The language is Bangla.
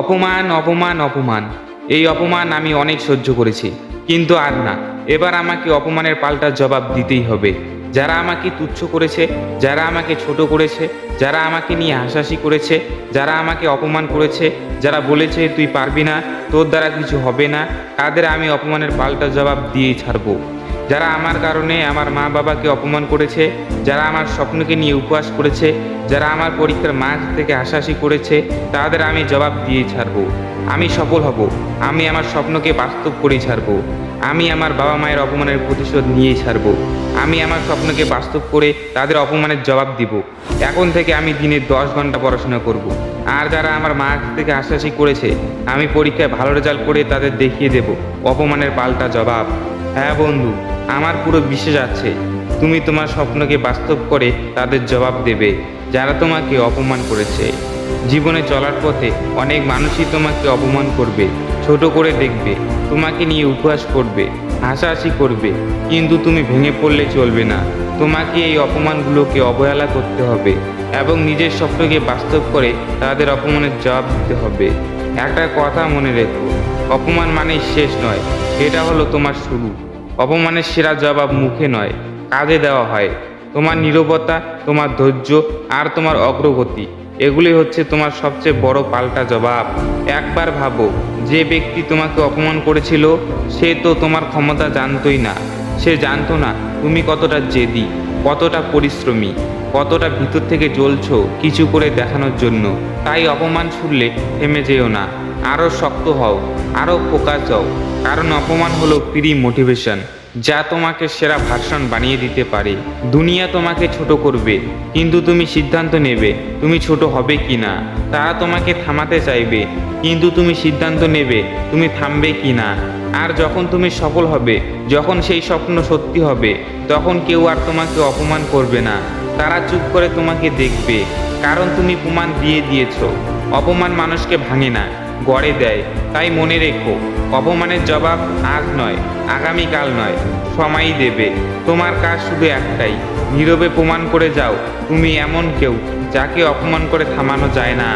অপমান অপমান অপমান। এই অপমান আমি অনেক সহ্য করেছি, কিন্তু আর না। এবার আমাকে অপমানের পাল্টা জবাব দিতেই হবে। যারা আমাকে তুচ্ছ করেছে, যারা আমাকে ছোট করেছে, যারা আমাকে নিয়ে হাসাহাসি করেছে, যারা আমাকে অপমান করেছে, যারা বলেছে তুই পারবি না, তোর দ্বারা কিছু হবে না, তাদের আমি অপমানের পাল্টা জবাব দিয়েই ছাড়বো। যারা আমার কারণে আমার মা বাবাকে অপমান করেছে, যারা আমার স্বপ্নকে নিয়ে উপবাস করেছে, যারা আমার পরীক্ষার মাঝ থেকে হাসাহাসি করেছে, তাদের আমি জবাব দিয়ে ছাড়বো। আমি সফল হব। আমি আমার স্বপ্নকে বাস্তব করেই ছাড়বো। আমি আমার বাবা মায়ের অপমানের প্রতিশোধ নিয়েই ছাড়বো। আমি আমার স্বপ্নকে বাস্তব করে তাদের অপমানের জবাব দিব। এখন থেকে আমি দিনে দশ ঘণ্টা পড়াশোনা করব। আর যারা আমার মা থেকে হাসাহাসি করেছে, আমি পরীক্ষায় ভালো রেজাল্ট করে তাদের দেখিয়ে দেব। অপমানের পাল্টা জবাব। হ্যাঁ বন্ধু। আমার পুরো বিশ্বাস আছে। তুমি তোমার স্বপ্নকে বাস্তব করে তাদের জবাব দেবে, যারা তোমাকে অপমান করেছে। জীবনে চলার পথে অনেক মানুষই তোমাকে অপমান করবে, ছোট করে দেখবে, তোমাকে নিয়ে উপহাস করবে, হাসাহাসি করবে, কিন্তু তুমি ভেঙে পড়লে চলবে না। তোমাকে এই অপমানগুলোকে অবহেলা করতে হবে এবং নিজের স্বপ্নকে বাস্তব করে তাদের অপমানের জবাব দিতে হবে। একটা কথা মনে রেখো, অপমান মানেই শেষ নয়, এটা হলো তোমার শুরু। অপমানের সেরা জবাব মুখে নয় কাজে দেওয়া হয়। তোমার নীরবতা, তোমার ধৈর্য আর তোমার অগ্রগতি এগুলি হচ্ছে তোমার সবচেয়ে বড় পাল্টা জবাব। একবার ভাবো, যে ব্যক্তি তোমাকে অপমান করেছিল, সে তো তোমার ক্ষমতা জানতোই না। সে জানতো না তুমি কতটা জেদি, কতটা পরিশ্রমী, কতটা ভিতর থেকে জ্বলছ কিছু করে দেখানোর জন্য। তাই অপমান শুনলে থেমে যেও না। আরও শক্ত হও আরও ফোকাস হও কারণ অপমান হলো প্রি মোটিভেশন যা তোমাকে সেরা ভার্সন বানিয়ে দিতে পারে। দুনিয়া তোমাকে ছোট করবে, কিন্তু তুমি সিদ্ধান্ত নেবে তুমি ছোট হবে কি না তারা তোমাকে থামাতে চাইবে, কিন্তু তুমি সিদ্ধান্ত নেবে তুমি থামবে কি না আর যখন তুমি সফল হবে, যখন সেই স্বপ্ন সত্যি হবে, তখন কেউ আর তোমাকে অপমান করবে না। তারা চুপ করে তোমাকে দেখবে, কারণ তুমি প্রমাণ দিয়ে দিয়েছ। অপমান মানুষকে ভাঙে না। গড়ে দেয়। তাই মনে রেখো, অপমানের জবাব আজ নয়, আগামীকাল নয়, সময়ই দেবে। তোমার কাজ শুধু একটাই, নীরবে প্রমাণ করে যাও, তুমি এমন কেউ যাকে অপমান করে থামানো যায় না।